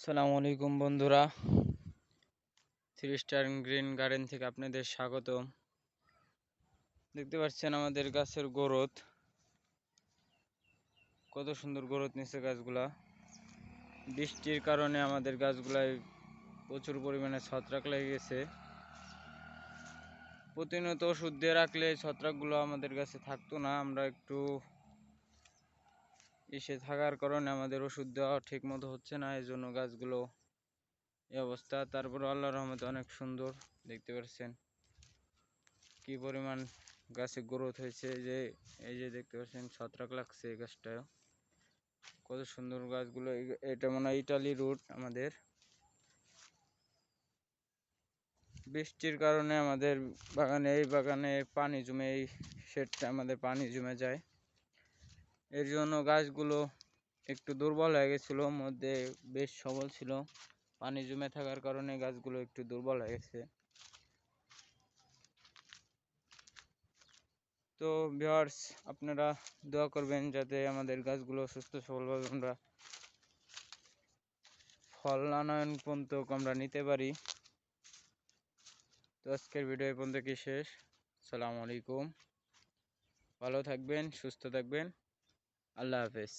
সালামু আলাইকুম বন্ধুরা। থ্রি স্টার গ্রিন গার্ডেন থেকে আপনাদের স্বাগত দেখতে পাচ্ছেন আমাদের গাছের গ্রোথ। কত সুন্দর গ্রোথ নিচ্ছে গাছগুলা। বৃষ্টির কারণে আমাদের গাছগুলায় প্রচুর পরিমাণে ছত্রাক লেগে গেছে। প্রতিনিয়ত ওষুধ দিয়ে রাখলে ছত্রাকগুলো আমাদের কাছে থাকতো না। আমরা একটু এসে থাকার কারণে আমাদের ওষুধ দেওয়া ঠিক মতো হচ্ছে না এই জন্য গাছগুলো এই অবস্থা। তারপর আল্লাহ রহমতে অনেক সুন্দর, দেখতে পাচ্ছেন কি পরিমাণ গাছে গ্রোথ হয়েছে। যে, এই যে দেখতে পাচ্ছেন ছত্রাক লাগছে এই গাছটা কত সুন্দর গাছগুলো এটা মনে হয় ইটালি রুট আমাদের। বৃষ্টির কারণে আমাদের বাগানে, এই বাগানে পানি জমে, এই শেডটা আমাদের পানি জমে যায়। এর জন্য গাছগুলো একটু দুর্বল হয়ে গেছিল, মধ্যে বেশ সবল ছিল। পানি জমে থাকার কারণে গাছগুলো একটু দুর্বল হয়ে গেছে। তো ভিওয়ার্স আপনারা দোয়া করবেন যাতে আমাদের গাছগুলো সুস্থ সবলভাবে আমরা ফল আনয়ন পর্যন্ত আমরা নিতে পারি। তো আজকের ভিডিও পর্যন্ত কি শেষ। সালামু আলাইকুম। ভালো থাকবেন, সুস্থ থাকবেন। আল্লাহ হাফেজ